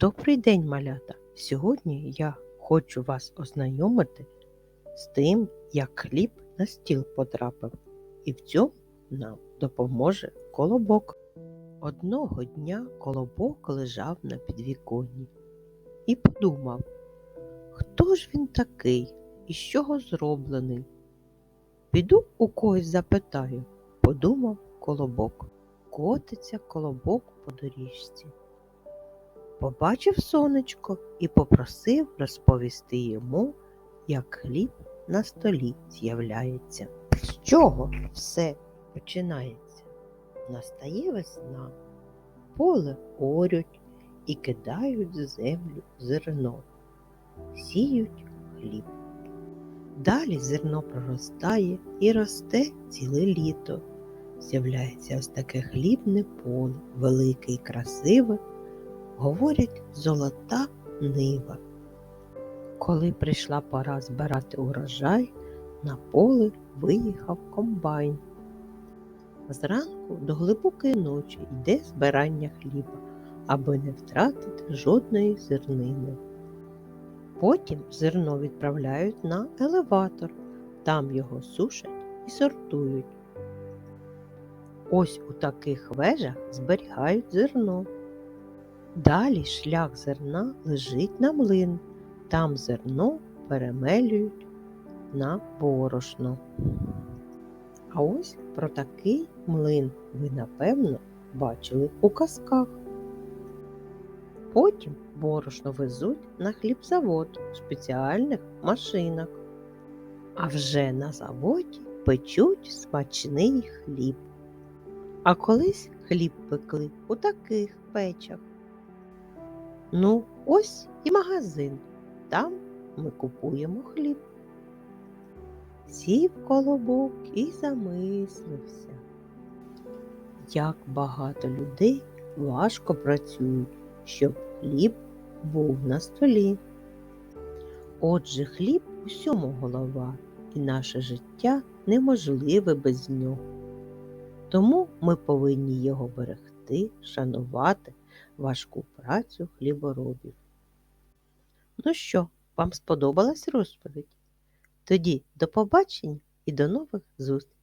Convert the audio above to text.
Добрий день, малята! Сьогодні я хочу вас ознайомити з тим, як хліб на стіл потрапив, і в цьому нам допоможе колобок. Одного дня колобок лежав на підвіконні і подумав, хто ж він такий і з чого зроблений? Піду у когось запитаю, подумав колобок. Котиться колобок по доріжці. Побачив сонечко і попросив розповісти йому, як хліб на столі з'являється. З чого все починається? Настає весна, поле орють і кидають в землю зерно, сіють хліб. Далі зерно проростає і росте ціле літо. З'являється ось таке хлібне поле, велике і красиве, говорять золота нива. Коли прийшла пора збирати урожай, на поле виїхав комбайн. Зранку до глибокої ночі йде збирання хліба, аби не втратити жодної зернини. Потім зерно відправляють на елеватор, там його сушать і сортують. Ось у таких вежах зберігають зерно. Далі шлях зерна лежить на млин, там зерно перемелюють на борошно. А ось про такий млин ви, напевно, бачили у казках. Потім борошно везуть на хлібзавод у спеціальних машинах. А вже на заводі печуть смачний хліб. А колись хліб пекли у таких печах. Ну, ось і магазин. Там ми купуємо хліб. Сів колобок і замислився. Як багато людей важко працюють, щоб хліб був на столі. Отже, хліб усьому голова, і наше життя неможливе без нього. Тому ми повинні його берегти, шанувати важку працю хліборобів. Ну що, вам сподобалась розповідь? Тоді до побачення і до нових зустрічей!